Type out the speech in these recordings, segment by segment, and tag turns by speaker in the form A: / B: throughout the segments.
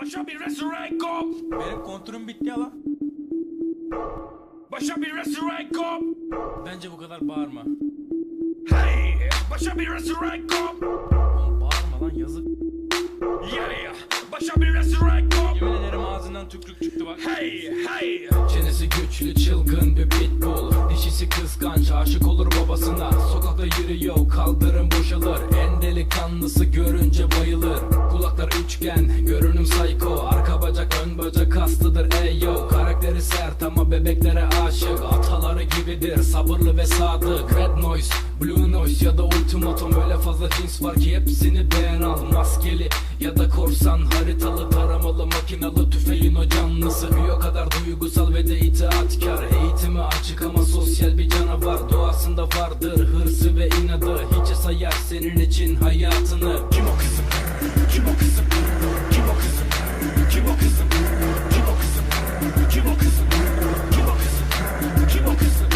A: Başa bir Resurreco.
B: Benim kontürüm bitti ya lan.
A: Başa bir Resurreco.
B: Bence bu kadar bağırma.
A: Hey. Başa bir Resurreco.
B: Oğlum bağırma lan yazık.
A: Yeah. Başa bir Resurreco.
B: Ağzından tükrük çıktı bak.
A: Hey. Hey.
B: Çenesi güçlü çılgın bir pitbull. Dişisi kıskanç aşık olur babasına. Sokakta yürüyor kaldırım boşalır. En delikanlısı görünce bayılır. Kulaklar üçgen görünüm psycho. Arka bacak ön bacak kastıdır ey yo Karakteri sert ama bebeklere aşık. Ataları gibidir sabırlı ve sadık. Red noise, blue noise ya da ultimatum. Öyle fazla cins var ki hepsini beğen al. Maskeli ya da korsan haritalı Taramalı makinalı tüfeğin sayar senin için hayatını
A: Kim o kızım? Kim o kızım? Kim o kızım? Kim o kızım? Kim o kızım? Kim o kızım? Kim o kızım? Kim o kızım?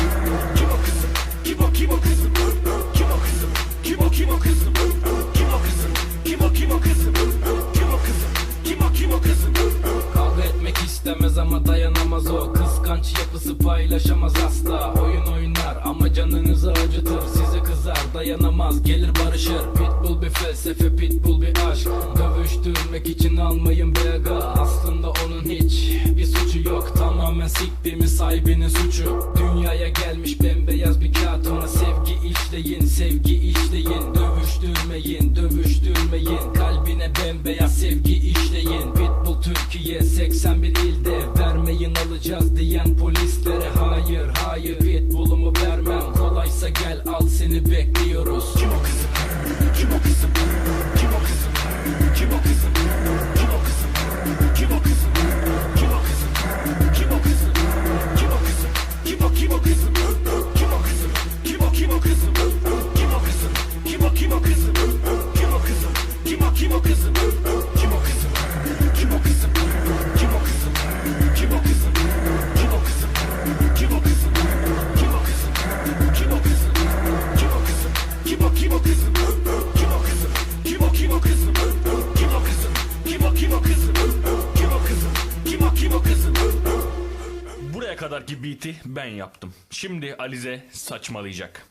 A: Kim o kızım? Kim o kim o kızım? Kim o kızım? Kim o kim o kızım? Kim o kızım? Kim o kim o kızım? Kim
B: istemez ama dayanamaz o Kıskanç yapısı paylaşamaz asla Oyun oynar ama canınızı acıtır Dayanamaz. Gelir barışır. Pitbull bir felsefe pitbull bir aşk. Dövüştürmek için almayın bir aga Aslında onun hiç bir suçu yok. Tamamen siktiğimi sahibinin suçu. Dünyaya gelmiş bembeyaz bir kağıt. Ona sevgi işleyin sevgi işleyin. Dövüştürmeyin dövüştürmeyin. Kalbine bembeyaz sevgi işleyin. Pitbull Türkiye 81 ilde. Vermeyin alacağız diyen polislere Hayır hayır. Pitbull'umu Kolaysa gel al seni bekliyoruz
A: Kim o kızım? Kim o kızım? Kim o kızım? Kim o kızım? Kadarki beat'i ben yaptım. Şimdi Alize saçmalayacak.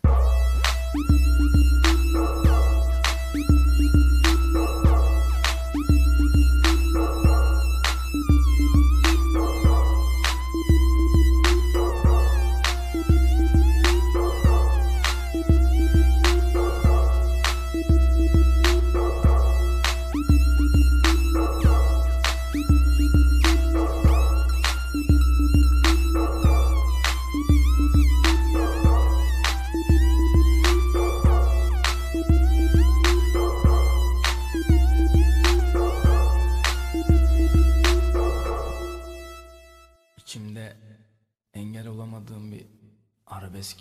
B: Arabesk,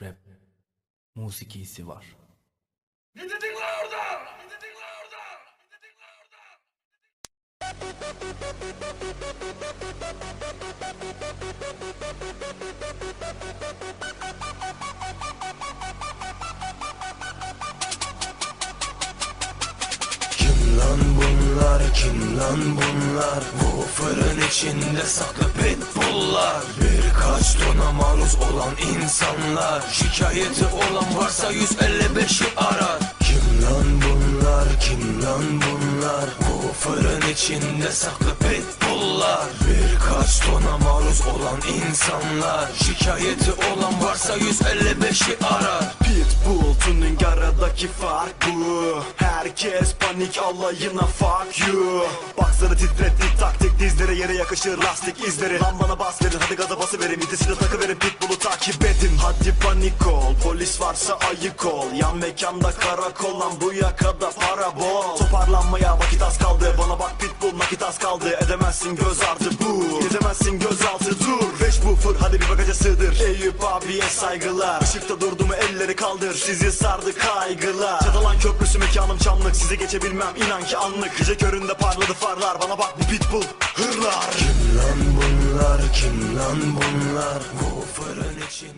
B: rap, musikisi var.
A: Ne dedin lan orada? Ne dedin lan orada? Ne dedin lan orada?
C: Kim lan bunlar, kim lan bunlar Bu fırın içinde saklı pitbulllar Birkaç tona maruz olan insanlar Şikayeti olan varsa 155'i arar. Kim lan bunlar, kim lan bunlar? Bu fırın içinde saklı pitbulllar. Birkaç tona maruz olan insanlar Şikayeti olan varsa 155'i arar.
D: Pitbull tuning aradaki fark bu. Herkes panik alayına fuck you. Baksana titrettik taktik dizlere yere yakışır lastik izleri. Lan bana bas verin hadi gaza bası verin. Vitisini takı verin pitbull'u takip edin. Hadi panik ol polis varsa ayık ol. Yan mekanda karakol lan bu yakada para bol Toparlanmaya vakit az kaldı Bana bak pitbull nakit az kaldı. Edemezsin göz ardı bu Gezemezsin gözaltı dur. Beş buffer hadi bir bagaja sığdır. Eyüp abiye saygılar. Işıkta durdu mu elleri kaldır. Sizi sardı kaygılar. Çatalan köprüsü mekanım çamlık. Sizi geçebilmem inan ki anlık. Gece köründe parladı farlar. Bana bak bu pitbull hırlar.
C: Kim lan bunlar, kim lan bunlar? Bu fırın içinde